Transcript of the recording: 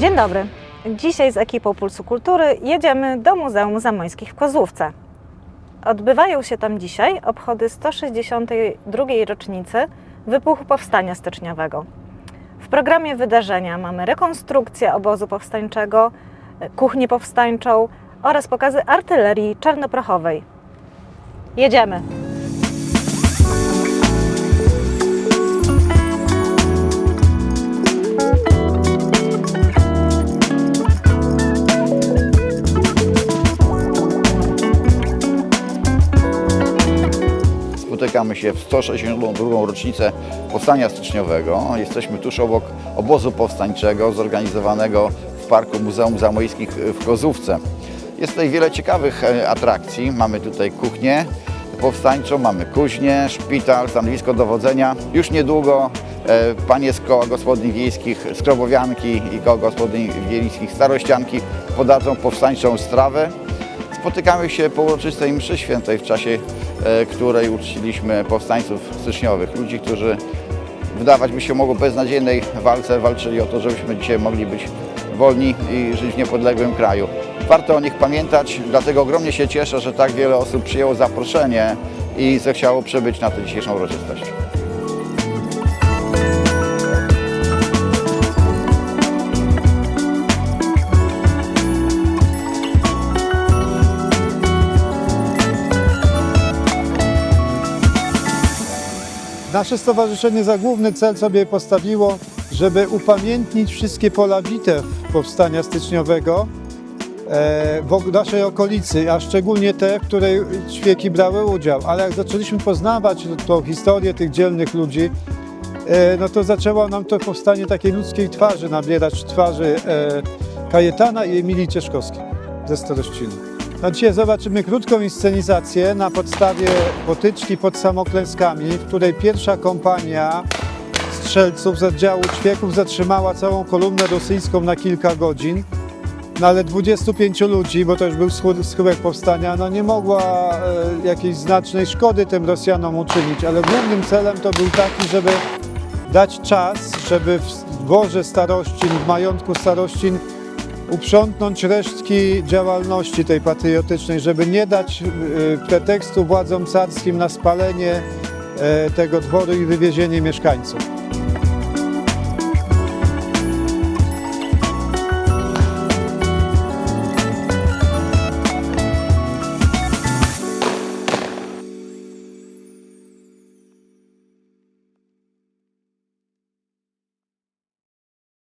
Dzień dobry. Dzisiaj z ekipą Pulsu Kultury jedziemy do Muzeum Zamońskich w Kozłówce. Odbywają się tam dzisiaj obchody 162. rocznicy wybuchu Powstania Styczniowego. W programie wydarzenia mamy rekonstrukcję obozu powstańczego, kuchnię powstańczą oraz pokazy artylerii czarnoprochowej. Jedziemy! Spotykamy się w 162. rocznicę Powstania Styczniowego. Jesteśmy tuż obok obozu powstańczego zorganizowanego w Parku Muzeum Zamojskich w Kozówce. Jest tutaj wiele ciekawych e, atrakcji. Mamy tutaj kuchnię powstańczą, mamy kuźnię, szpital, stanowisko dowodzenia. Już niedługo e, panie z koła gospodyń wiejskich z Krobowianki i koła gospodyń wiejskich Starościanki podadzą powstańczą strawę. Spotykamy się po uroczystej mszy świętej w czasie e, której uczciliśmy powstańców styczniowych, ludzi, którzy wydawać by się mogło beznadziejnej walce walczyli o to, żebyśmy dzisiaj mogli być wolni i żyć w niepodległym kraju. Warto o nich pamiętać, dlatego ogromnie się cieszę, że tak wiele osób przyjęło zaproszenie i zechciało przybyć na tę dzisiejszą uroczystość. Nasze stowarzyszenie za główny cel sobie postawiło, żeby upamiętnić wszystkie pola bitew powstania styczniowego e, w naszej okolicy, a szczególnie te, w której ćwieki brały udział. Ale jak zaczęliśmy poznawać tą historię tych dzielnych ludzi, e, no to zaczęło nam to powstanie takiej ludzkiej twarzy nabierać twarzy e, Kajetana i Emilii Cieszkowskiej ze Starościny. No dzisiaj zobaczymy krótką inscenizację na podstawie potyczki pod Samoklęskami, w której pierwsza kompania strzelców z oddziału ćwieków zatrzymała całą kolumnę rosyjską na kilka godzin. No ale 25 ludzi, bo to już był schyłek powstania, no nie mogła e, jakiejś znacznej szkody tym Rosjanom uczynić, ale głównym celem to był taki, żeby dać czas, żeby w dworze Starościn, w majątku Starościn uprzątnąć resztki działalności tej patriotycznej, żeby nie dać e, pretekstu władzom carskim na spalenie e, tego dworu i wywiezienie mieszkańców.